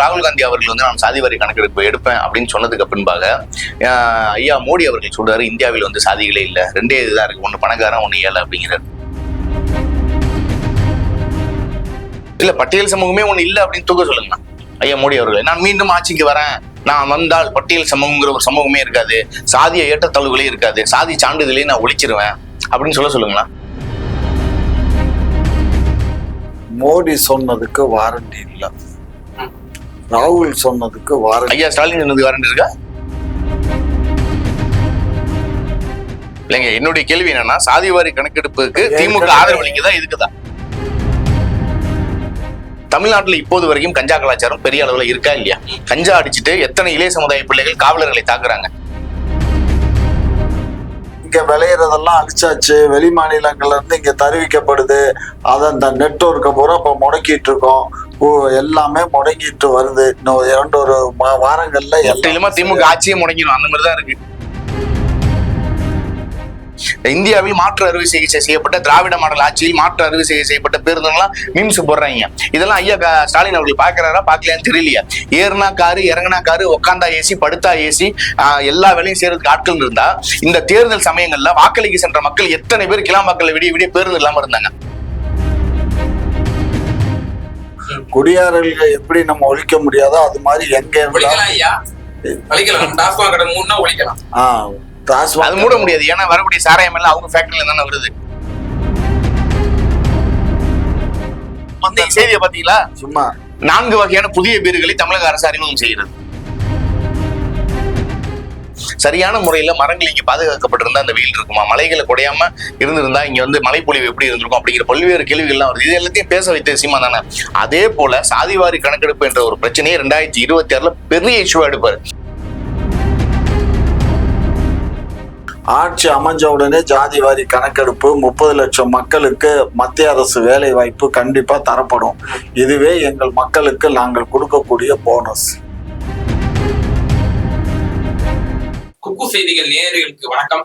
ராகுல் காந்தி அவர்கள் வந்து நான் சாதி வரி கணக்கெடுப்பு எடுப்பேன் அப்படின்னு சொன்னதுக்கு பின்பாக ஐயா மோடி அவர்கள் சொல்றாரு இந்தியாவில் வந்து சாதிகளே இல்லை. ரெண்டே இதுதான் இருக்கு. ஒன்று பணக்காரன் ஒன்று ஏழை அப்படிங்கிறாரு. இல்ல பட்டியல் சமூகமே ஒண்ணு இல்ல அப்படின்னு தூக்க சொல்லுங்க. ஐயா மோடி அவர்கள் நான் மீண்டும் ஆட்சிக்கு வரேன். நான் வந்தால் பட்டியல் சமூகங்கிற ஒரு சமூகமே இருக்காது. சாதிய ஏற்றத்தாழ்வுகளே இருக்காது. சாதி சான்றிதழையும் நான் ஒழிச்சிருவேன் அப்படின்னு சொல்ல சொல்லுங்களா? மோடி சொன்னதுக்கு வாரண்டி இல்லை. ராகுல் சொன்னதுக்கு வாரண்டி ஐயா ஸ்டாலின் சொன்னது வாரண்ட் இருக்கா? இல்லைங்க என்னுடைய கேள்வி என்னன்னா சாதிவாரி கணக்கெடுப்புக்கு திமுக ஆதரவு அளிக்குதா இதுக்குதா? தமிழ்நாட்டுல இப்போது வரைக்கும் கஞ்சா கலாச்சாரம் பெரிய அளவுல இருக்கா இல்லையா? கஞ்சா அடிச்சிட்டு எத்தனை இளைய சமுதாய பிள்ளைகள் காவலர்களை தாக்குறாங்க? இங்க விளையிறதெல்லாம் அழிச்சாச்சு. வெளி மாநிலங்கள்ல இருந்து இங்க தருவிக்கப்படுது. அதை அந்த நெட்வொர்க்கை பூரா இப்ப முடக்கிட்டு இருக்கோம். எல்லாமே முடங்கிட்டு வருது. இன்னும் இரண்டு ஒரு வாரங்கள்ல எல்லாம் திமுக ஆட்சியே முடங்கிடும். அந்த மாதிரி தான் இருக்கு. இந்தியாவில் மாற்று அறுவை சிகிச்சை செய்யப்பட்ட திராவிட மாடல் ஆட்சியில் மாற்று அறுவை சிகிச்சை செய்யப்பட்ட பேருந்துலாம் மீம்ஸ் போடுறாங்க. இதெல்லாம் ஐயா ஸ்டாலின் அவர்கள் பாக்குறாரா பாக்கலையான்னு தெரியலையா. ஏறுனா காரு இறங்குனா காரு உக்காந்தா ஏசி படுத்தா ஏசி எல்லா வேலையும் செய்யறதுக்கு ஆட்கள் இருந்தா இந்த தேர்தல் சமயங்கள்ல வாக்களிக்க சென்ற மக்கள் எத்தனை பேர் கிளாம்பாக்கல்ல விடிய விடிய பேருந்து இல்லாம இருந்தாங்க. குடியாரர்களை எப்படி நம்ம ஒழிக்க முடியாதோ அது மாதிரி எங்க அது மூட முடியாது. ஏன்னா வரக்கூடிய சாராயம் எல்லாம் அவங்க ஃபேக்டரியில தானே வருது. வந்து செய்தியை பாத்தீங்களா சும்மா. நான்கு வகையான புதிய பீர்களை தமிழக அரசு அறிமுகம் செய்கிறது. சரியான முறையில் மரங்கள் இங்கே பாதுகாக்கப்பட்டிருந்தா அந்த வெயில் இருக்குமா? மலைகளை குடையாம இருந்திருந்தா இங்கே வந்து மழைப்பொழிவு எப்படி இருந்திருக்கும் அப்படிங்கிற பல்வேறு கேள்விகள்லாம் வருது. இது எல்லாத்தையும் பேச வைத்த விஷயமா தானே? அதே போல சாதிவாரி கணக்கெடுப்பு என்ற ஒரு பிரச்சனையை ரெண்டாயிரத்தி இருபத்தி ஆறுல பெரிய இஷ்யூ எடுப்பார். ஆட்சி அமைஞ்ச உடனே ஜாதி வாரி கணக்கெடுப்பு முப்பது லட்சம் மக்களுக்கு மத்திய அரசு வேலை வாய்ப்பு கண்டிப்பா தரப்படும். இதுவே எங்கள் மக்களுக்கு நாங்கள் கொடுக்கக்கூடிய போனஸ் குக்கு செய்திகள் நேயர்களுக்கு வணக்கம்.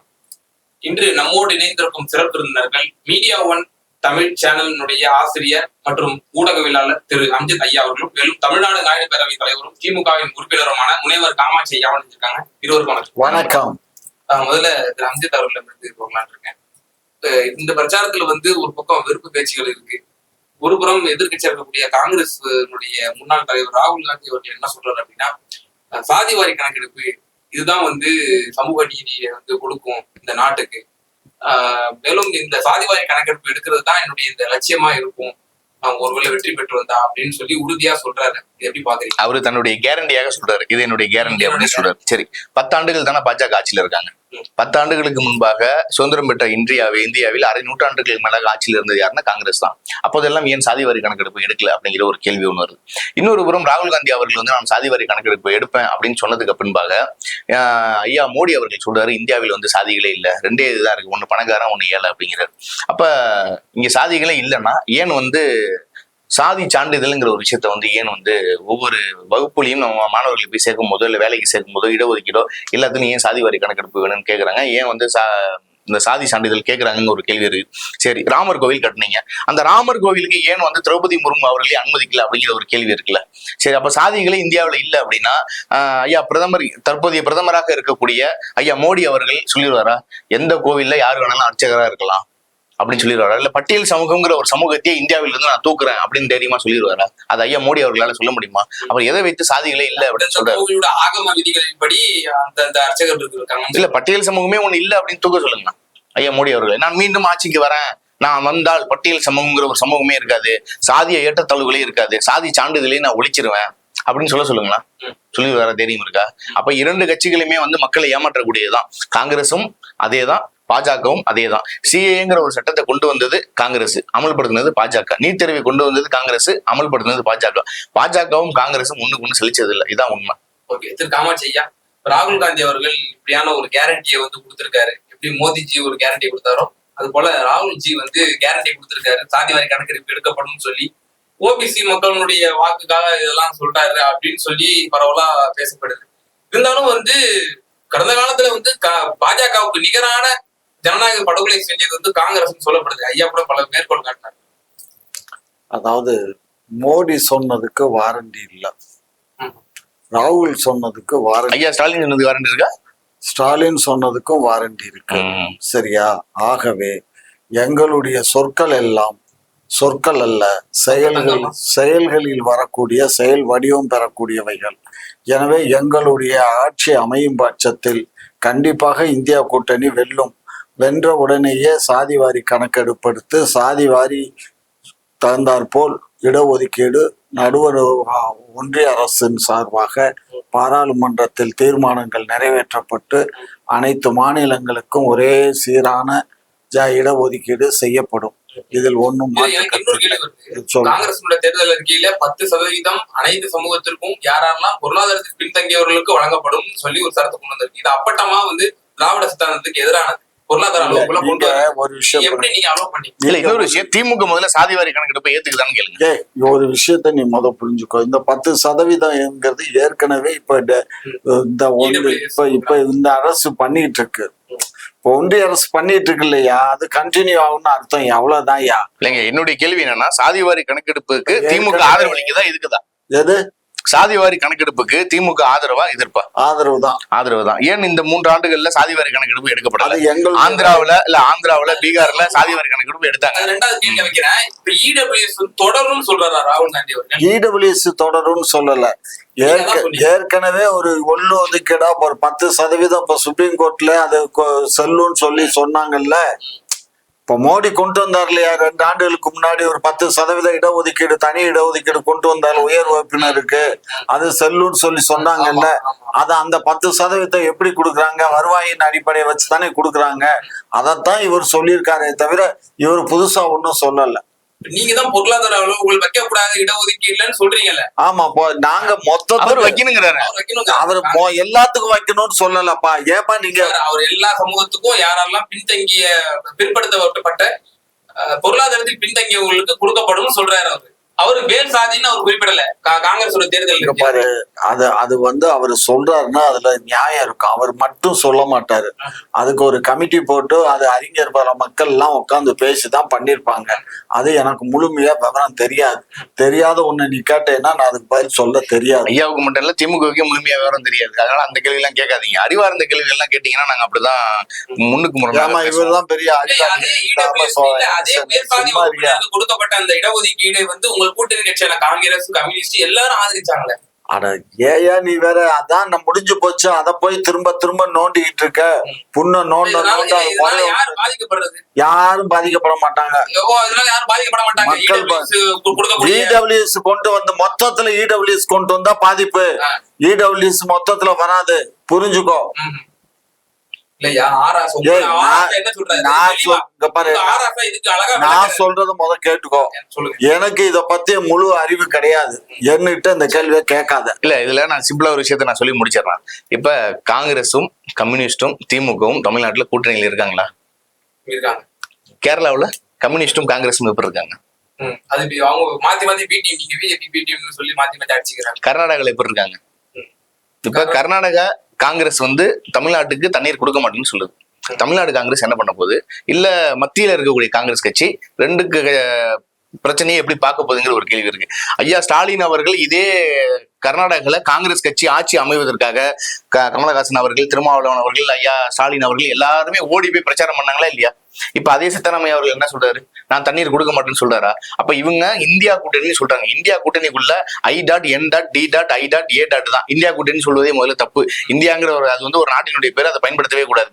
இன்று நம்மோடு இணைந்திருக்கும் சிறப்பு விருந்தினர்கள் மீடியா ஒன் தமிழ் சேனலினுடைய ஆசிரியர் மற்றும் ஊடகவியலாளர் திரு அம்ஜித் ஐயா அவர்களும் மேலும் தமிழ்நாடு நாயுடு பேரவை தலைவரும் திமுகவின் உறுப்பினருமான முனைவர் காமாட்சி ஐயா வந்திருக்காங்க இருவருக்கும் வணக்கம். முதல்ல திரு அம்ஜித் அவர்களிடமிருந்து போகலான் இருக்கேன். இந்த பிரச்சாரத்துல வந்து ஒரு பக்கம் வெறுப்பு பேச்சுகள் இருக்கு. ஒரு புறம் எதிர்க்கட்சியா இருக்கக்கூடிய காங்கிரஸ் முன்னாள் தலைவர் ராகுல் காந்தி அவர்கள் என்ன சொல்றாரு அப்படின்னா அஹ் சாதி வாரி கணக்கெடுப்பு இதுதான் வந்து சமூக நீதியை வந்து கொடுக்கும் இந்த நாட்டுக்கு. மேலும் இந்த சாதி வாரி கணக்கெடுப்பு எடுக்கிறது தான் என்னுடைய இந்த லட்சியமா இருக்கும். அவங்க ஒருவேளை வெற்றி பெற்று வந்தா அப்படின்னு சொல்லி உறுதியா சொல்றாரு. எப்படி பாக்குறீங்க? அவரு தன்னுடைய கேரண்டியாக சொல்றாரு. இது என்னுடைய கேரண்டி அப்படின்னு சொல்றாரு. சரி பத்தாண்டுகள் தானே பாஜக ஆட்சியில இருக்காங்க. பத்தாண்டுகளுக்கு முன்பாக சுதந்திரம் பெற்ற இந்தியாவை இந்தியாவில் அரை நூற்றாண்டுகளுக்கு மேலாக ஆட்சியில் இருந்தது யாருன்னா காங்கிரஸ் தான். அப்போதெல்லாம் ஏன் சாதி வரி கணக்கெடுப்பு எடுக்கல அப்படிங்கிற ஒரு கேள்வி ஒன்று வருது. இன்னொரு புறம் ராகுல் காந்தி அவர்கள் வந்து நான் சாதி வரி கணக்கெடுப்பு எடுப்பேன் அப்படின்னு சொன்னதுக்கு பின்பாக ஐயா மோடி அவர்கள் சொல்றாரு இந்தியாவில் வந்து சாதிகளே இல்ல. ரெண்டே இதுதான் இருக்கு. ஒன்று பணக்காரன் ஒன்று ஏழை அப்படிங்கிறாரு. அப்ப இங்க சாதிகளே இல்லைன்னா ஏன் வந்து சாதி சான்றிதழ்ங்கிற ஒரு விஷயத்த வந்து ஏன் வந்து ஒவ்வொரு வகுப்புலையும் நம்ம மாணவர்களுக்கு போய் சேர்க்கும் போதோ இல்லை வேலைக்கு சேர்க்கும் போதோ இடஒதுக்கீடோ எல்லாத்துலையும் ஏன் சாதி வாரி கணக்கெடுப்பு வேணும்னு கேட்குறாங்க ஏன் வந்து சா இந்த சாதி சான்றிதழ் கேட்குறாங்கன்னு ஒரு கேள்வி இருக்கு. சரி ராமர் கோவில் கட்டினீங்க. அந்த ராமர் கோவிலுக்கு ஏன் வந்து திரௌபதி முர்மு அவர்களே அனுமதிக்கல அப்படிங்கிற ஒரு கேள்வி இருக்குல்ல. சரி அப்போ சாதிகளே இந்தியாவில் இல்லை அப்படின்னா ஐயா பிரதமர் தற்போதைய பிரதமராக இருக்கக்கூடிய ஐயா மோடி அவர்கள் சொல்லிடுவாரா? எந்த கோவில்ல யார் வேணாலும் அர்ச்சகராக இருக்கலாம். அப்படின்னு சொல்லிடுவாரா. இல்ல பட்டியல் சமூகங்கிற ஒரு சமூகத்தையே இந்தியாவில இருந்து நான் தூக்குறேன் அப்படின்னு தைரியமா சொல்லிடுவாரா. அது ஐயா மோடி அவர்களால சொல்ல முடியுமா? அவர் எதை வைத்து சாதிகளே இல்லை அப்படின்னு சொல்றாரு. ஆகம விதிகளின்படி அந்த அர்ச்சகர்கள் இருக்காங்க. இல்ல பட்டியல் சமூகமே ஒண்ணு இல்ல அப்படின்னு தூக்க சொல்லுங்க. ஐயா மோடி அவர்கள் நான் மீண்டும் ஆட்சிக்கு வரேன். நான் வந்தால் பட்டியல் சமூகங்கிற ஒரு சமூகமே இருக்காது. சாதிய ஏற்றத்தாழ்வுகளே இருக்காது. சாதி சான்றிதழையும் நான் ஒழிச்சிருவேன் அப்படின்னு சொல்ல சொல்லுங்களா? சொல்லி வர தைரியம் இருக்கா? அப்ப இரண்டு கட்சிகளுமே வந்து மக்களை ஏமாற்றக்கூடியதுதான். காங்கிரசும் அதேதான். பாஜகவும் அதேதான். சிஏங்கிற ஒரு சட்டத்தை கொண்டு வந்தது காங்கிரஸ் அமல்படுத்தினது பாஜக. நீட் தேர்வை கொண்டு வந்தது காங்கிரஸ் அமல்படுத்தினது பாஜக. பாஜகவும் காங்கிரஸும் ஒண்ணுக்கு ஒண்ணு செழிச்சது இல்லை இதான் உண்மை. ஓகே திரு காமாட்சி ஐயா ராகுல் காந்தி அவர்கள் இப்படியான ஒரு கேரண்டியை வந்து கொடுத்திருக்காரு. எப்படி மோடிஜி ஒரு கேரண்டி கொடுத்தாரோ அது போல ராகுல் ஜி வந்து கேரண்டி கொடுத்திருக்காரு. சாதி வாரி கணக்கெடுப்பு எடுக்கப்படும் சொல்லி ஓபிசி மக்களுடைய வாக்குக்காக இதெல்லாம் சொல்றாரு அப்படின்னு சொல்லி பரவலா பேசப்படுது. இருந்தாலும் வந்து கடந்த காலத்துல வந்து கா- பாஜகவுக்கு நிகரான ஜனநாயக படுகொலை செஞ்சது வந்து காங்கிரஸ் சொல்லப்படுது. ஐயா கூட பல மேற்கோள் காட்டினார். அதாவது மோடி சொன்னதுக்கு வாரண்டி இல்ல. ராகுல் சொன்னதுக்கு வாரண்டி ஐயா ஸ்டாலின் சொன்னது வாரண்ட் இருக்கா? ஸ்டாலின் சொன்னதுக்கும் வாரண்டி இருக்கு. சரியா? ஆகவே எங்களுடைய சொற்கள் எல்லாம் சொற்கள் அல்ல செயல்கள் செயல்களில் வரக்கூடிய செயல் வடிவம் பெறக்கூடியவைகள். எனவே எங்களுடைய ஆட்சி அமையும் பட்சத்தில் கண்டிப்பாக இந்தியா கூட்டணி வெல்லும். வென்ற உடனேயே சாதிவாரி கணக்கெடுப்பெடுத்து சாதிவாரி தகுந்தாற்போல் இடஒதுக்கீடு நடுவர் ஒன்றிய அரசின் சார்பாக பாராளுமன்றத்தில் தீர்மானங்கள் நிறைவேற்றப்பட்டு அனைத்து மாநிலங்களுக்கும் ஒரே சீரான ஜ இடஒதுக்கீடு செய்யப்படும். இதில் ஒன்றும் காங்கிரஸ் தேர்தல் அறிக்கையில பத்து சதவீதம் அனைத்து சமூகத்திற்கும் யாரெல்லாம் பொருளாதாரத்தில் பின்தங்கியவர்களுக்கு வழங்கப்படும் சொல்லி ஒரு சரத்து கொண்டு வந்திருக்கு. இது அப்பட்டமா வந்து திராவிட சித்தாந்தத்துக்கு எதிரானது. பொருளாதார அளவுக்குள்ள கொண்டு நீங்க வர ஒரு விஷயம் எப்படி நீங்க அலோவ் பண்ணி இல்ல இன்னொரு விஷயம் திமுக முதல்ல சாதிவாரி கணக்கெடுப்பை ஏத்துக்குதான்னு கேளுங்க. ஏய், ஒரு விஷயத்த நீ முத புரிஞ்சுக்கோ. இந்த பத்து சதவீதம்ங்கிறது ஏற்கனவே இப்ப இந்த- இந்த ஒன்று இப்ப இப்ப இந்த அரசு பண்ணிட்டு இருக்கு இப்போ ஒன்றிய அரசு பண்ணிட்டு இருக்கு இல்லையா அது கண்டினியூ ஆகும்னு அர்த்தம் அவ்வளவுதான் ஐயா இல்லைங்க என்னுடைய கேள்வி என்னன்னா சாதிவாரி கணக்கெடுப்புக்கு திமுக ஆதரவு இருக்குதா எது? சாதிவாரி கணக்கெடுப்புக்கு திமுக ஆதரவா எதிர்ப்பா? ஆதரவு தான் ஆதரவு தான் ஏன் இந்த மூன்று ஆண்டுகள்ல சாதிவாரி கணக்கெடுப்பு அது எடுக்கப்படல எங்கள் ஆந்திராவுல இல்ல ஆந்திராவுல பீகார்ல சாதிவாரி கணக்கெடுப்பு எடுத்தாங்க. அது ரெண்டாவது கேள்வி வைக்கிறேன். இப்ப இடபிள்யூஎஸ் தொடரும் சொல்றாரா ராகுல் காந்தி இடபிள்யூஎஸ் தொடரும்னு சொல்லல. ஏற்க ஏற்கனவே ஒரு ஒள்ளு ஒதுக்கீடா ஒரு பத்து சதவீதம் இப்ப சுப்ரீம் கோர்ட்ல அது கொ- செல்லும்னு சொல்லி சொன்னாங்கல்ல. இப்ப மோடி கொண்டு வந்தார் இல்லையா ரெண்டு ஆண்டுகளுக்கு முன்னாடி ஒரு பத்து சதவீத இடஒதுக்கீடு தனி இடஒதுக்கீடு கொண்டு வந்தார். உயர் வகுப்பினருக்கு. அது செல்லுன்னு சொல்லி சொன்னாங்கல்ல. அதை அந்த பத்து சதவீதம் எப்படி கொடுக்குறாங்க? வருவாயின் அடிப்படையை வச்சு தானே கொடுக்குறாங்க. அதைத்தான் இவர் சொல்லியிருக்காரே தவிர இவர் புதுசா ஒன்றும் சொல்லலை. நீங்க தான் பொருளாதார அளவு உங்களுக்கு வைக்க கூடாது இடஒதுக்கீடுலன்னு சொல்றீங்கல்ல. ஆமா இப்போ நாங்க அவர் மொத்தத்துக்கு வைக்கணுங்கிறாரு. அவர் வைக்கணும் அவர் மொ- எல்லாத்துக்கும் வைக்கணும்னு சொல்லலப்பா. ஏப்பா நீங்க அவர் எல்லா சமூகத்துக்கும் யாரெல்லாம் பின்தங்கிய பிற்படுத்தப்பட்ட பொருளாதாரத்தில் பின்தங்கியவங்களுக்கு கொடுக்கப்படும் சொல்றாரு அவரு. அவரு மேல் சாதின்னு அவர் குறிப்பிடல. காங்கிரஸோட தேர்தல் அது அது வந்து அவர் சொல்றாருன்னா அதுல நியாயம் இருக்கும். அவர் மட்டும் சொல்ல மாட்டாரு. அதுக்கு ஒரு கமிட்டி போட்டு அது அறிஞர் பல மக்கள் எல்லாம் உட்காந்து பேசிதான் பண்ணிருப்பாங்க. அது எனக்கு முழுமையா விவரம் தெரியாது. தெரியாத ஒண்ணு நீ கேட்டேன்னா நான் அதுக்கு பதில் சொல்ல தெரியாது. ஐயாவுக்கு மட்டும் இல்ல திமுகவுக்கு முழுமையா விவரம் தெரியாது. அதனால அந்த கேள்வி எல்லாம் கேட்காதீங்க. அறிவார்ந்த கேள்வி எல்லாம் கேட்டீங்கன்னா நாங்க அப்படிதான் முன்னுக்கு ஏமா முரணாக இவர் தான் பெரிய கொடுக்கப்பட்ட அந்த இடஒதுக்கீடு வந்து உங்கள் கூட்டணி கட்சியான காங்கிரஸ் கம்யூனிஸ்ட் எல்லாரும் ஆதரிச்சாங்களே. அட ஏயா நீ வேற அதான் நான் முடிஞ்சு போச்சு அத போய் திரும்ப திரும்ப நோண்டிக்கிட்டு இருக்க. புண்ண நோண்ட நோண்ட யாரும் பாதிக்கப்பட மாட்டாங்க. ஓ இதனால யாரும் பாதிக்கப்பட மாட்டாங்க. மக்கள் பா- EWS கு- கொடுக்கக்கூடிய இடபிள்யூஎஸ் கொண்டு வந்து மொத்தத்துல இடபிள்யூஎஸ் கொண்டு வந்தா பாதிப்பு. இடபிள்யூஎஸ் மொத்தத்துல வராது. புரிஞ்சுக்கோ ம். இல்லையா ஆராசா ஏய், நான்-. சொல்றத முத கேட்டுக்கோ. எனக்கு இத பத்தி முழு அறிவு கிடையாது. என்கிட்ட இந்த கேள்வியை கேட்காத. இல்ல இதுல நான் சிம்பிளா ஒரு விஷயத்த நான் சொல்லி முடிச்சிடுறேன். இப்ப காங்கிரஸும் கம்யூனிஸ்டும் திமுகவும் தமிழ்நாட்டுல கூட்டணியில் இருக்காங்களா? இருக்காங்க. கேரளாவுல கம்யூனிஸ்டும் காங்கிரஸும் எப்படி இருக்காங்க. அது அவங்க மாத்தி மாத்தி பிடிஎம் நீங்க பிஜேபி பிடிஎம்னு சொல்லி மாத்தி மாத்தி அடிச்சுக்கிறாங்க. கர்நாடகால எப்படி இருக்காங்க. இப்ப கர்நாடகா காங்கிரஸ் வந்து தமிழ்நாட்டுக்கு தண்ணீர் கொடுக்க மாட்டேன்னு சொல்லுது. தமிழ்நாடு காங்கிரஸ் என்ன பண்ண போகுது? இல்ல மத்தியில இருக்கக்கூடிய காங்கிரஸ் கட்சி ரெண்டுக்கு பிரச்சனையை எப்படி பார்க்க போகுதுங்கிற ஒரு கேள்வி இருக்கு. ஐயா ஸ்டாலின் அவர்கள் இதே கர்நாடகாவில் காங்கிரஸ் கட்சி ஆட்சி அமைவதற்காக க- கமலஹாசன் அவர்கள் திருமாவளவன் அவர்கள் ஐயா ஸ்டாலின் அவர்கள் எல்லாருமே ஓடி போய் பிரச்சாரம் பண்ணாங்களா இல்லையா? இப்ப அதே சித்தராமையா அவர்கள் என்ன சொல்றாரு? நான் தண்ணீர் கொடுக்க மாட்டேன்னு சொல்றாரா? அப்ப இவங்க இந்தியா கூட்டணின்னு சொல்றாங்க. India கூட்டணிக்குள்ள I dot N dot D dot I dot A dot தான். இந்தியா கூட்டணி சொல்வதே முதல்ல தப்பு. இந்தியாங்கிற ஒரு அது வந்து ஒரு நாட்டினுடைய பேர் அதை பயன்படுத்தவே கூடாது.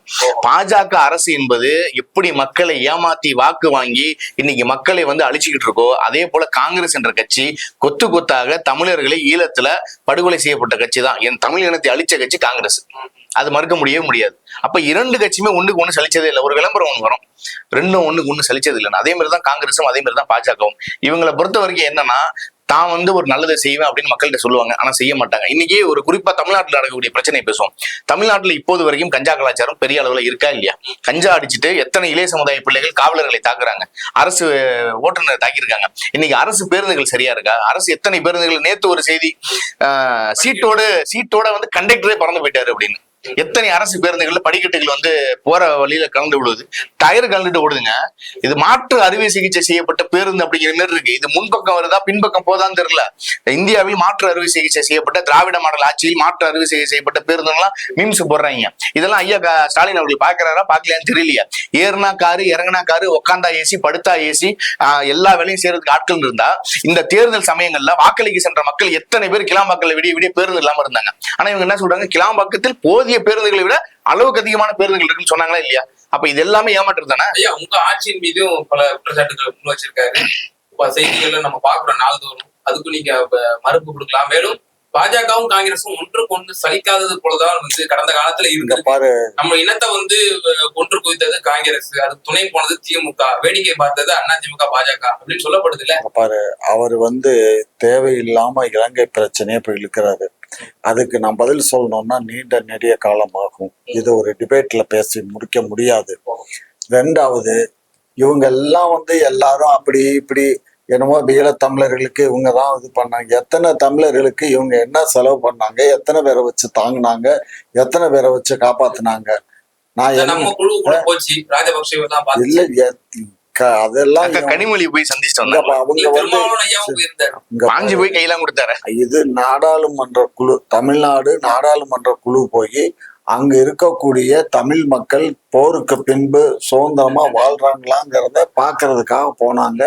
பாஜக அரசு என்பது எப்படி மக்களை ஏமாத்தி வாக்கு வாங்கி இன்னைக்கு மக்களை வந்து அழிச்சுக்கிட்டு இருக்கோ அதே போல காங்கிரஸ் என்ற கட்சி கொத்து கொத்தாக தமிழர்களை ஈழத்துல படுகொலை செய்யப்பட்ட கட்சி தான். என் தமிழ் இனத்தை அழிச்ச கட்சி காங்கிரஸ். அது மறுக்க முடியவே முடியாது. அப்ப இரண்டு கட்சியுமே ஒண்ணுக்கு ஒண்ணு சலிச்சதே இல்லை. ஒரு விளம்பரம் ஒண்ணு வரும். ரெண்டும் ஒண்ணுக்கு ஒண்ணு சலிச்சது இல்லைன்னு அதே மாதிரி தான் காங்கிரஸும் அதே மாதிரி தான் பாஜகவும். இவங்களை பொறுத்த வரைக்கும் என்னன்னா தான் வந்து ஒரு நல்லதை செய்வேன் அப்படின்னு மக்கள்கிட்ட சொல்லுவாங்க. ஆனா செய்ய மாட்டாங்க. இன்னைக்கு ஒரு குறிப்பா தமிழ்நாட்டில் நடக்கக்கூடிய பிரச்சனை பேசுவோம். தமிழ்நாட்டில் இப்போது வரைக்கும் கஞ்சா கலாச்சாரம் பெரிய அளவில் இருக்கா இல்லையா? கஞ்சா அடிச்சுட்டு எத்தனை இளைய சமுதாய பிள்ளைகள் காவலர்களை தாக்குறாங்க. அரசு ஓட்டுநர் தாக்கியிருக்காங்க. இன்னைக்கு அரசு பேருந்துகள் சரியா இருக்கா? அரசு எத்தனை பேருந்துகள்? நேத்து ஒரு செய்தி சீட்டோடு சீட்டோட வந்து கண்டக்டரே பறந்து போயிட்டாரு அப்படின்னு. எத்தனை அரசு பேருந்துகள்ல படிக்கட்டுகள் வந்து போற வழியில கலந்து விடுவது டயர் கலந்துட்டு ஓடுதுங்க. இது மாற்று அறுவை சிகிச்சை செய்யப்பட்ட பேருந்து அப்படிங்கிற மாதிரி இருக்கு. இது முன்பக்கம் வருதா பின்பக்கம் போதான்னு தெரியல. இந்தியாவில் மாற்று அறுவை சிகிச்சை செய்யப்பட்ட திராவிட மாடல் ஆட்சியில் மாற்று அறுவை சிகிச்சை செய்யப்பட்ட பேருந்துலாம் மீம்ஸ் போடுறாங்க. இதெல்லாம் ஐயா ஸ்டாலின் அவர்கள் பாக்குறாரா பாக்கலையான்னு தெரியலையா. ஏறுனா காரு இறங்குனா காரு உக்காந்தா ஏசி படுத்தா ஏசி எல்லா வேலையும் செய்யறதுக்கு ஆட்கள் இருந்தா இந்த தேர்தல் சமயங்கள்ல வாக்களிக்கு சென்ற மக்கள் எத்தனை பேர் கிளாம்பாக்கல்ல விடிய விடிய பேருந்து இல்லாம இருந்தாங்க. ஆனா இவங்க என்ன சொல்றாங்க? கிளாம்பாக்கத்தில் போதிய பேருந்துகளை விட அளவுக்கு அதிகமான பேருந்துகள் இருக்குன்னு சொன்னாங்களா இல்லையா? அப்ப இது எல்லாமே ஏமாற்றம் தானே? ஐயா உங்க ஆட்சியின் மீதும் பல குற்றச்சாட்டுகளை முன் வச்சிருக்காரு. இப்ப செய்திகள்ல நம்ம பாக்குறோம் நாள்தோறும் அதுக்கும் நீங்க மறுப்பு கொடுக்கலாம். மேலும் பாஜகவும் காங்கிரஸும் ஒன்றுக்கு ஒன்று சலிக்காதது போலதான் வந்து கடந்த காலத்துல இருக்கு. பாரு. நம்ம இனத்தை வந்து கொன்று குவித்தது காங்கிரஸ் அது துணை போனது திமுக. வேடிக்கை பார்த்தது அதிமுக பாஜக அப்படின்னு சொல்லப்படுது இல்ல? பாரு அவர் வந்து தேவையில்லாம இலங்கை பிரச்சனையை இப்ப இழுக்கிறாரு. அதுக்கு நான் பதில் சொல்லணும்னா நீண்ட நெடிய காலம் ஆகும் இது ஒரு டிபேட்ல பேசி முடிக்க முடியாது. ரெண்டாவது இவங்க எல்லாம் வந்து எல்லாரும் அப்படி இப்படி என்னமோ ஈழத்தமிழர்களுக்கு இவங்க தான் இது பண்ணாங்க. எத்தனை தமிழர்களுக்கு இவங்க என்ன செலவு பண்ணாங்க எத்தனை பேரை வச்சு தாங்குனாங்க எத்தனை பேரை வச்சு காப்பாத்துனாங்க? நான் இல்ல அதெல்லாம் கனிமொழி போய் சந்திச்சுட்டு வந்தாங்க அவங்க வந்து பாஞ்சு போய் கையெல்லாம் கொடுத்தாரு. இது நாடாளுமன்ற குழு தமிழ்நாடு நாடாளுமன்ற குழு போய் அங்க இருக்கக்கூடிய தமிழ் மக்கள் போருக்கு பின்பு சுதந்திரமா வாழ்றாங்களாங்கிறத பாக்குறதுக்காக போனாங்க.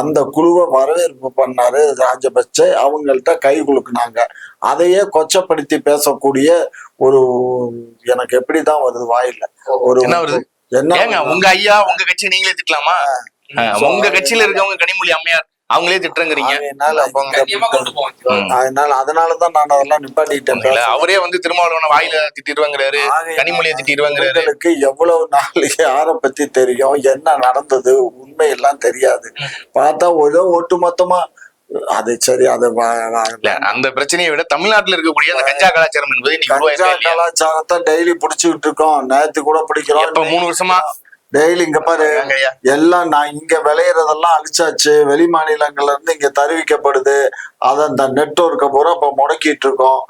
அந்த குழுவை வரவேற்பு பண்ணாரு ராஜபக்சே. அவங்கள்ட்ட கை குலுக்குனாங்க. அதையே கொச்சப்படுத்தி பேசக்கூடிய ஒரு எனக்கு எப்படிதான் வருது வாயில ஒரு என்ன வருது? என்ன ஏங்க? உங்க ஐயா உங்க கட்சி நீங்களே திட்டலாமா? உங்க கட்சியில இருக்கவங்க கனிமொழி அம்மையார் அவங்களே திட்டுறங்கிறீங்க. அதனால அதனாலதான் நான் அதெல்லாம் நிப்பாட்டிட்டேன். அவரே வந்து திருமாவளவன வாயில திட்டிடுவாங்கிறாரு கனிமொழியை திட்டிடுவாங்கிறாரு. எவ்வளவு நாள் யார பத்தி தெரியும்? என்ன நடந்தது? உண்மை எல்லாம் தெரியாது. பார்த்தா ஒரு ஒட்டுமொத்தமா அது சரி அது அந்த பிரச்சனையை விட தமிழ்நாட்டுல இருக்கக்கூடிய அந்த கஞ்சா கலாச்சாரம் என்பது கஞ்சா? கலாச்சாரத்தை டெய்லி புடிச்சுக்கிட்டு இருக்கோம் நேத்து கூட பிடிக்கிறோம். மூணு வருஷமா? டெய்லி இங்க பாரு. எல்லாம் நான் இங்க விளையிறதெல்லாம் அழிச்சாச்சு. வெளி மாநிலங்கள்ல இருந்து இங்க தருவிக்கப்படுது. அதை அந்த நெட்வொர்க்கை பூரா இப்ப முடக்கிட்டு இருக்கோம்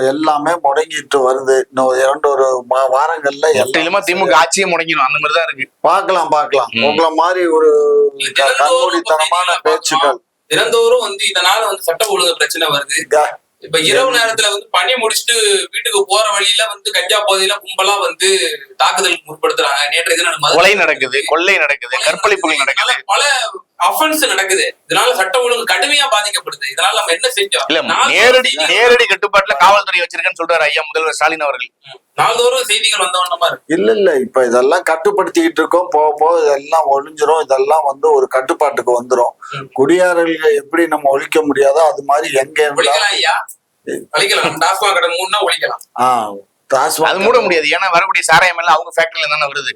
எல்லாமே முடங்கிட்டு வருது. இன்னும் இரண்டு ஒரு வாரங்கள்ல எல்லாம் திமுக ஆட்சியை முடங்கிடும் அந்த மாதிரிதான் இருக்கு. பார்க்கலாம் பார்க்கலாம். ம். உங்களை மாதிரி ஒரு கண்மூடித்தனமான பேச்சுக்கள். தினந்தோறும் வந்து இதனால வந்து சட்ட ஒழுங்கு பிரச்சனை வருது. இப்ப இரவு நேரத்துல வந்து பணி முடிச்சுட்டு வீட்டுக்கு போற வழியில வந்து கஞ்சா போதையில கும்பலா வந்து தாக்குதலுக்கு முற்படுத்துறாங்க. நேற்றைய தினம் மதுரை- கொலை நடக்குது கொள்ளை நடக்குது கற்பழிப்புகள் நடக்குது. பல அஃபென்ஸ் நடக்குது. இதனால சட்ட ஒழுங்கு கடுமையா பாதிக்கப்படுது. இதனால நம்ம என்ன செஞ்சோம்? இல்ல நேரடி நேரடி கட்டுப்பாட்டுல காவல்துறை வச்சிருக்கேன்னு சொல்றாரு ஐயா முதல்வர் ஸ்டாலின் அவர்கள். நாள்தோறும் செய்திகள் வந்தவண்ணமா இருக்கு இல்ல இல்ல இப்ப இதெல்லாம் கட்டுப்படுத்திக்கிட்டு இருக்கோம். போக போக இதெல்லாம் ஒழிஞ்சிரும். இதெல்லாம் வந்து ஒரு கட்டுப்பாட்டுக்கு வந்துரும். குடியாரர்களை எப்படி நம்ம ஒழிக்க முடியாதோ அது மாதிரி எங்க ஐயா. ஒழிக்கலாம். டாஸ்மாக் கடை மூணுனா ஒழிக்கலாம். ஆ, டாஸ்மாக் அது மூட முடியாது. ஏன்னா வரக்கூடிய சாராயம் எல்லாம் அவங்க ஃபேக்டரியில தானே வருது.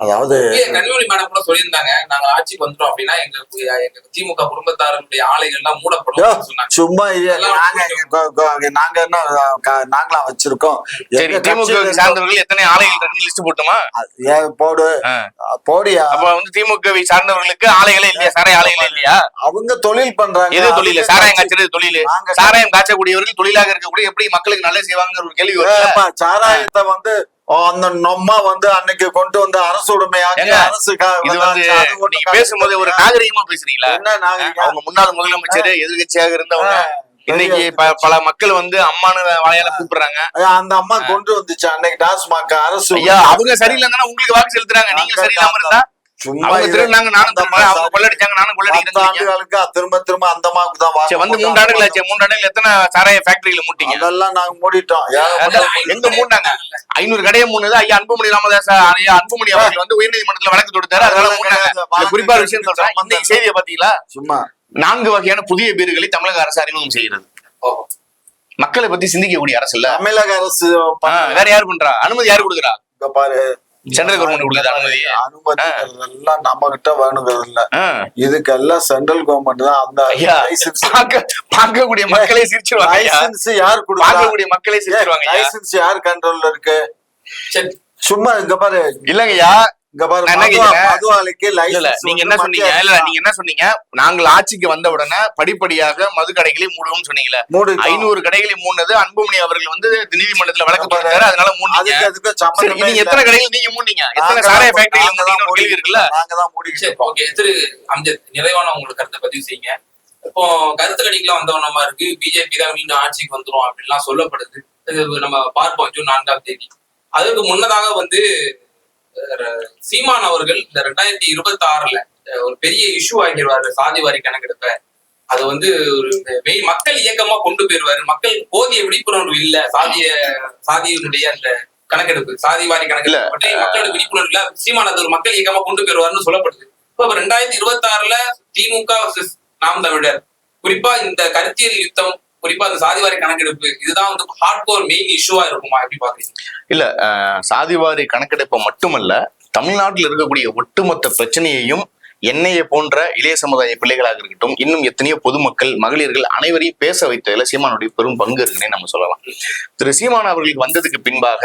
அதாவது கனிமொழி மேடம் கூட சொல்லியிருந்தாங்க. நாங்க ஆட்சிக்கு வந்துட்டோம் அப்படின்னா எங்க எங்க திமுக குடும்பத்தாருடைய ஆலைகள் எல்லாம் மூடப்படும் சும்மா நாங்க நாங்க என்ன நாங்களா வச்சிருக்கோம்? திமுக சார்ந்தவர்கள் எத்தனை ஆலைகள் லிஸ்ட் போட்டுமா? போடு. ஆ. போடியா? அப்ப வந்து திமுக சார்ந்தவர்களுக்கு ஆலைகளே இல்லையா? சாராய ஆலைகளே இல்லையா? அவங்க தொழில் பண்றாங்க. எது தொழில் சாராயம் காய்ச்சறது தொழில். நாங்க சாராயம் காய்ச்சக்கூடியவர்கள் தொழிலாக இருக்கக்கூடிய எப்படி மக்களுக்கு நல்லது செய்வாங்க ஒரு கேள்வி சாராயத்தை வந்து அந்த நொம்மா வந்து அன்னைக்கு கொண்டு வந்து அரசு உடைமையாக்கி ஏங்க, அரசு நீங்க பேசும்போது ஒரு நாகரிகமா பேசுறீங்களா? என்ன நாகரிகம்? அவங்க முன்னாள் முதலமைச்சர் எதிர்கட்சியாக இருந்தவங்க. இன்னைக்கு பல மக்கள் வந்து அம்மானு வாயால கூப்பிடுறாங்க. அந்த அம்மா கொண்டு வந்துச்சு அன்னைக்கு டாஸ்மாக் அரசு ஐயா அவங்க சரியில்லைன்னா உங்களுக்கு வாக்கு செலுத்துறாங்க. நீங்க சரியில்லாம இருந்தா சும்மா. திருடினாங்க நானும் அவங்க கொள்ளடிச்சாங்க நானும் கொள்ளடிக்கிறேன் திரும்ப திரும்ப அந்த அம்மாவுக்கு தான் வந்து ஆண்டுகள் ஆச்சு. ஆண்டுகள் எத்தனை சாராய ஃபேக்டரியில மூட்டீங்க? அதெல்லாம் நாங்க மூடிட்டோம். எங்க மூண்டாங்க ஐநூறு கடையை மூணுது ஐயா அன்புமணி ராமதாஸ் ஐயா அன்புமணி அவர்கள் வந்து உயர்நீதிமன்றத்துல வழக்கு தொடுத்தாரு. அதனால இதுல குறிப்பா விஷயம் சொல்றேன். இன்னைக்கு செய்தியை பாத்தீங்களா சும்மா. நான்கு வகையான புதிய பேர்களை தமிழக அரசு அறிமுகம் செய்கிறது. மக்களை பத்தி சிந்திக்கக்கூடிய அரசு இல்ல? தமிழக அரசு வேற யார் பண்றா? அனுமதி யாரு கொடுக்குறா? பாரு. சென்ட்ரல் கவர்மெண்ட் கொடுக்குது அனுமதி. அனுமதிக்கிறதெல்லாம் நம்ம கிட்ட வேணுங்கிறது இல்ல. இதுக்கெல்லாம் சென்ட்ரல் கவர்மெண்ட் தான் அந்த ஐயா லைசன்ஸ் பார்க்க பார்க்கக்கூடிய மக்களே சிரிச்சிருவாங்க. லைசன்ஸ் யார் கொடுக்குறா? பார்க்கக்கூடிய மக்களே சிரிச்சிருவாங்க. லைசன்ஸ் யார் கண்ட்ரோல்ல இருக்கு? சும்மா இங்க பாரு. இல்லங்கய்யா நீங்க என்ன சொன்னீங்க? இல்ல நீங்க என்ன சொன்னீங்க? நாங்கள் ஆட்சிக்கு வந்த உடனே படிப்படியாக மது கடைகளை மூடுவோம்னு சொன்னீங்களே. ஐநூறு கடைகளை மூடினது அன்புமணி அவர்கள் வந்து நீதிமன்றத்துல வழக்கு போட்டாரு அதனால சம்பந்தமே நீங்க. எத்தனை கடைகள் நீங்க மூடிங்க எத்தனை சாராய ஃபேக்டரிகள் கேள்வி இருக்குல்ல? நாங்க தான் இருக்கோம். ஓகே திரு அம்ஜத் நிறைவான உங்களுக்கு கருத்தை பதிவு செய்யுங்க. இப்போ கருத்து கணிக்கலாம் வந்தவனமா இருக்கு. பிஜேபி தான் மீண்டும் ஆட்சிக்கு வந்துரும் அப்படின்லாம் சொல்லப்படுது. நம்ம பார்ப்போம் ஜூன் நான்காம் தேதி. அதுக்கு முன்னதாக வந்து சீமான் அவர்கள் இந்த ரெண்டாயிரத்தி இருபத்தி ஆறுல ஒரு பெரிய இஷ்யூ ஆகிடுவாரு சாதி வாரி கணக்கெடுப்ப. அது வந்து ஒரு மெய் மக்கள் இயக்கமா கொண்டு போயிருவாரு மக்கள் போதிய விழிப்புணர்வு இல்ல சாதிய சாதியினுடைய அந்த கணக்கெடுப்பு சாதி வாரி கணக்கெடுப்பு மக்களோட விழிப்புணர்வு இல்ல. சீமான் அது ஒரு மக்கள் இயக்கமா கொண்டு போயிருவாருன்னு சொல்லப்படுது. இப்ப ரெண்டாயிரத்தி இருபத்தி ஆறுல திமுக நாம் தமிழர். குறிப்பா இந்த கருத்தியல் யுத்தம் குறிப்பா அந்த சாதிவாரி கணக்கெடுப்பு இதுதான் வந்து ஹார்ட் கோர் மெயின் இஷ்யூவா இருக்குமா? எப்படி பாக்குறீங்க இல்ல அஹ், சாதிவாரி கணக்கெடுப்பை மட்டுமல்ல தமிழ்நாட்டில் இருக்கக்கூடிய ஒட்டுமொத்த பிரச்சனையையும் என்னையை போன்ற இளைய சமுதாய பிள்ளைகளாக இருக்கட்டும் இன்னும் எத்தனையோ பொதுமக்கள் மகளிர்கள் அனைவரையும் பேச வைத்ததுல சீமானுடைய பெரும் பங்கு இருக்குன்னே நம்ம சொல்லலாம். திரு சீமான் அவர்களுக்கு வந்ததுக்கு பின்பாக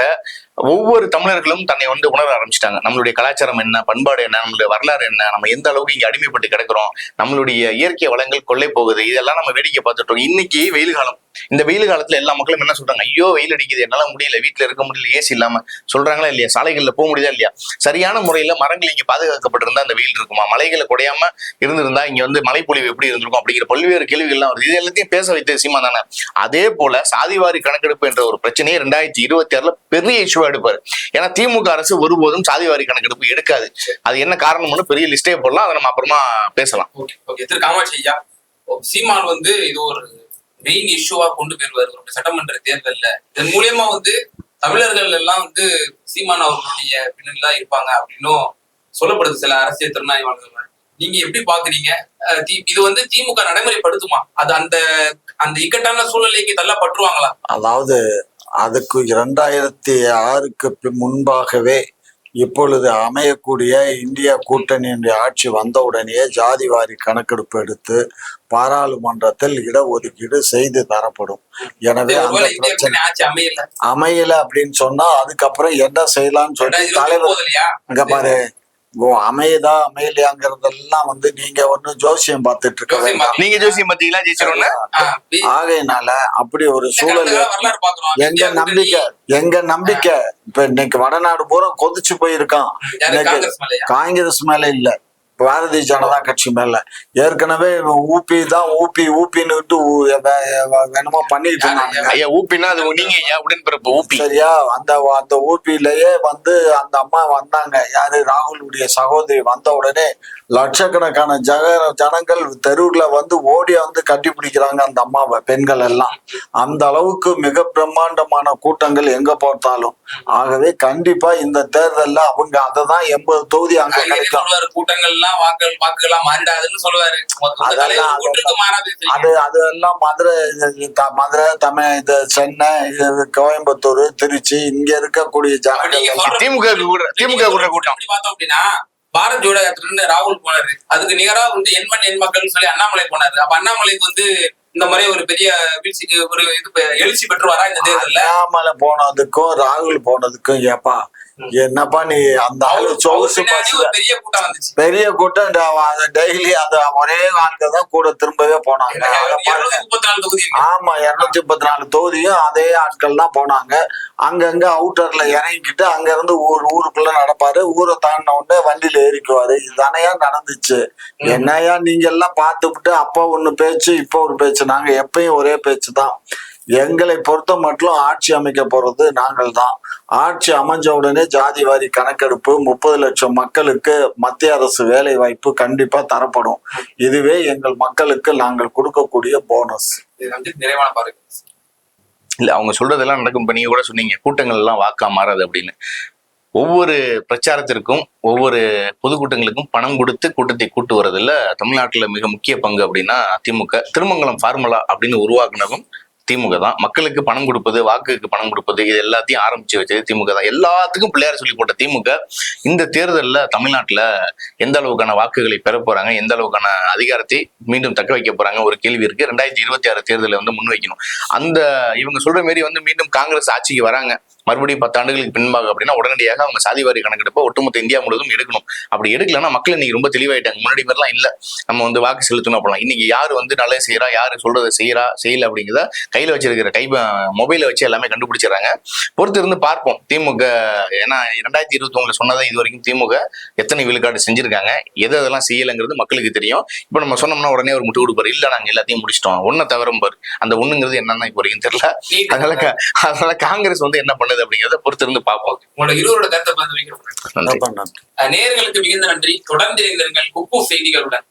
ஒவ்வொரு தமிழர்களும் தன்னை வந்து உணர ஆரம்பிச்சிட்டாங்க. நம்மளுடைய கலாச்சாரம் என்ன பண்பாடு என்ன நம்மளுடைய வரலாறு என்ன நம்ம எந்த அளவுக்கு இங்க அடிமைப்பட்டு கிடக்கிறோம் நம்மளுடைய இயற்கை வளங்கள் கொள்ளை போகுது இதெல்லாம் நம்ம வேடிக்கை பார்த்துட்டோம் இன்னைக்கு வெயில் காலம். இந்த வெயில் காலத்துல எல்லா மக்களும் என்ன சொல்றாங்க? ஐயோ வெயில் அடிக்குது என்னால முடியல வீட்டுல இருக்க முடியல ஏசி இல்லாம. சொல்றாங்களா இல்லையா? சாலைகள்ல போக முடியுதா இல்லையா? சரியான முறையில மரங்கள் இங்க பாதுகாக்கப்பட்டிருந்தா அந்த வெயில் இருக்குமா? மலைகளை குடையாம இருந்திருந்தா இங்க வந்து மழைப்பொழிவு எப்படி இருந்திருக்கும்? அப்படிங்கிற பல்வேறு கேள்விகள்லாம் வருது. இது எல்லாத்தையும் பேச வைத்த சீமா தானே. அதே போல சாதிவாரி கணக்கெடுப்பு என்ற ஒரு பிரச்சனையை ரெண்டாயிரத்தி இருபத்தி ஆறுல பெரிய இஷ்யூவா எடுப்பாரு. ஏன்னா திமுக அரசு ஒருபோதும் சாதிவாரி கணக்கெடுப்பு எடுக்காது. அது என்ன காரணம்னு பெரிய லிஸ்டே போடலாம். அதை நம்ம அப்புறமா பேசலாம். Okay okay. திரு காமாட்சி ஐயா ஓ, சீமான் வந்து இது ஒரு மெயின் இஷ்யூவா கொண்டு போயிருவாரு சட்டமன்ற தேர்தல்ல. இதன் மூலியமா வந்து தமிழர்கள் எல்லாம் வந்து சீமான் அவர்களுடைய பின்னணியில இருப்பாங்க அப்படின்னும் சொல்லப்படுது சில அரசியல் திறனாய்வாளர்கள். நீங்க எப்படி பாக்குறீங்க? இது வந்து திமுக நடைமுறைப்படுத்துமா? அது அந்த அந்த இக்கட்டான சூழ்நிலைக்கு தள்ளப்பட்டுருவாங்களா? அதாவது அதுக்கு இரண்டாயிரத்தி ஆறுக்கு முன்பாகவே இப்பொழுது அமையக்கூடிய இந்திய கூட்டணியினுடைய ஆட்சி வந்தவுடனேயே ஜாதிவாரி கணக்கெடுப்பு எடுத்து பாராளுமன்றத்தில் இடஒதுக்கீடு செய்து தரப்படும். எனவே அந்த பிரச்சனை அமையல. அப்படின்னு சொன்னா அதுக்கப்புறம் என்ன செய்யலாம்னு சொல்லி தலைவர் அங்க பாரு அமையுதா? அமையலையாங்கிறதெல்லாம் வந்து நீங்க ஒண்ணு ஜோசியம் பார்த்துட்டு இருக்க வேண்டாம். நீங்க ஜோசியம் பாத்தீங்களா ஜெயிச்சிரும்னு ஆஹ் பி- ஆகையினால அப்படி ஒரு சூழல் எங்க நம்பிக்கை எங்க நம்பிக்கை இப்ப இன்னைக்கு வடநாடு பூரா கொதிச்சு போயிருக்கான். காங்கிரஸ் மேல இல்ல. பாரதிய ஜனதா கட்சி மேல. ஏற்கனவே ஊபி தான் ஊபி ஊபின்னு என்னமோ பண்ணிட்டு இருந்தாங்க. ஐயா ஊப்பினா அது நீங்க ஐயா உடன்பிறப்பு ஊப்பி சரியா அந்த அந்த ஊபியிலேயே வந்து அந்த அம்மா வந்தாங்க. யாரு? ராகுலுடைய சகோதரி வந்த உடனே லட்சக்கணக்கான ஜக ஜனங்கள் தெருவுல வந்து ஓடி வந்து கட்டி பிடிக்கிறாங்க அந்த அம்மாவை பெண்கள் எல்லாம். அந்த அளவுக்கு மிக பிரம்மாண்டமான கூட்டங்கள் எங்க பார்த்தாலும். ஆகவே கண்டிப்பா இந்த தேர்தல்ல அவங்க அதை தான் எண்பது தொகுதி அங்க காய்கறி கிடைக்கும். சொல்லுவாரு கூட்டங்கள் எல்லாம் வாக்கள் வாக்குகள்லாம் மாறிடாதுன்னு சொல்லுவாரு. அதெல்லாம் அது அது எல்லாம் மதுரை மதுரை தமிழ் இது சென்னை இது கோயம்புத்தூர் திருச்சி இங்க இருக்கக்கூடிய திமுக திமுக கூட கூட்டம். அப்படி பார்த்தோம் அப்படின்னா பாரத் ஜோடோ யாத்திரைன்னு ராகுல் போனாரு. அதுக்கு நிகரா வந்து எண்மண் எண் மக்கள்னு சொல்லி அண்ணாமலை போனாரு. அப்ப அண்ணாமலைக்கு வந்து இந்த மாதிரி ஒரு பெரிய வீழ்ச்சிக்கு ஒரு இது எழுச்சி பெற்றுவாரா இந்த தேர்தல்ல? அண்ணாமலை போனதுக்கும் ராகுல் போனதுக்கும் ஏப்பா என்னப்பா நீ அந்த ஆளு சொகுசு பெரிய கூட்டம் வந்துச்சு. பெரிய கூட்டம் டெய்லி அந்த ஒரே ஆட்கள் தான் கூட திரும்பவே போனாங்க. ஆமா இருநூத்தி முப்பத்தி நாலு தொகுதியும் அதே ஆட்கள் தான் போனாங்க. அங்கங்க அவுட்டர்ல இறங்கிக்கிட்டு அங்க இருந்து ஊர் ஊருக்குள்ள நடப்பாரு. ஊரை தாண்டின உடனே வண்டியில ஏறிக்குவாரு. இதுதானையா நடந்துச்சு? என்னையா நீங்க எல்லாம் பார்த்துவிட்டு அப்ப ஒண்ணு பேச்சு இப்ப ஒரு பேச்சு. நாங்க எப்பயும் ஒரே பேச்சு தான் எங்களை பொறுத்த மட்டும் ஆட்சி அமைக்க போறது நாங்கள் தான் ஆட்சி அமைஞ்ச உடனே ஜாதி வாரி கணக்கெடுப்பு முப்பது லட்சம் மக்களுக்கு மத்திய அரசு வேலை வாய்ப்பு கண்டிப்பா தரப்படும். இதுவே எங்கள் மக்களுக்கு நாங்கள் கொடுக்கக்கூடிய போனஸ் இது வந்து நிறைவான பாருங்க இல்ல அவங்க சொல்றதெல்லாம் நடக்கும். இப்ப நீங்க கூட சொன்னீங்க கூட்டங்கள் எல்லாம் வாக்கா மாறாது அப்படின்னு. ஒவ்வொரு பிரச்சாரத்திற்கும் ஒவ்வொரு பொதுக்கூட்டங்களுக்கும் பணம் கொடுத்து கூட்டத்தை கூட்டு வரதுல தமிழ்நாட்டுல மிக முக்கிய பங்கு அப்படின்னா திமுக திருமங்கலம் ஃபார்முலா அப்படின்னு உருவாக்குனதும் திமுக தான். மக்களுக்கு பணம் கொடுப்பது வாக்குக்கு பணம் கொடுப்பது இது எல்லாத்தையும் ஆரம்பிச்சு வச்சது திமுக தான். எல்லாத்துக்கும் பிள்ளையார் சொல்லி போட்ட திமுக இந்த தேர்தலில் தமிழ்நாட்டில் எந்த அளவுக்கான வாக்குகளை பெற போறாங்க எந்த அளவுக்கான அதிகாரத்தை மீண்டும் தக்க வைக்க போறாங்க ஒரு கேள்வி இருக்கு. ரெண்டாயிரத்தி இருபத்தி ஆறு தேர்தலை வந்து முன்வைக்கணும். அந்த இவங்க சொல்ற மாரி வந்து மீண்டும் காங்கிரஸ் ஆட்சிக்கு வராங்க. மறுபடியும் பத்தாண்டுகளுக்கு பின்பாக அப்படின்னா உடனடியாக அவங்க சாதிவாரி கணக்கெடுப்பை ஒட்டுமொத்த இந்தியா முழுவதும் எடுக்கணும். அப்படி எடுக்கலன்னா மக்கள் இன்னைக்கு ரொம்ப தெளிவாயிட்டாங்க. முன்னாடி மாதிரிலாம் இல்ல. நம்ம வந்து வாக்கு செலுத்தணும் அப்படிலாம். இன்னைக்கு யார் வந்து நல்லது செய்யறா? யாரு சொல்றதை செய்யறா? செய்யல அப்படிங்கிறத கையில வச்சிருக்கிற கை மொபைலை வச்சு எல்லாமே கண்டுபிடிச்சிடறாங்க. பொறுத்து இருந்து பார்ப்போம். திமுக ஏன்னா இரண்டாயிரத்தி இருபத்தி ஒண்ணுல சொன்னதை இது வரைக்கும் திமுக எத்தனை விழுக்காடு செஞ்சிருக்காங்க? எது அதெல்லாம் செய்யலைங்கிறது மக்களுக்கு தெரியும். இப்போ நம்ம சொன்னோம்னா உடனே ஒரு முட்டு கொடுப்பாரு. இல்ல நாங்க எல்லாத்தையும் முடிச்சிட்டோம். ஒன்ன தவிர பாரு. அந்த ஒண்ணுங்கிறது என்னன்னா இப்போ வரைக்கும் தெரியல. அதனால அதனால காங்கிரஸ் வந்து என்ன பண்ணுது? அப்படிங்கறத பொறுத்து இருந்து பார்ப்போம். உங்களோட இருவரோட கருத்தை பகிர்ந்து நேர்களுக்கு மிகுந்த நன்றி. தொடர்ந்து இருந்திருங்கள் குப்பு செய்திகளுடன்.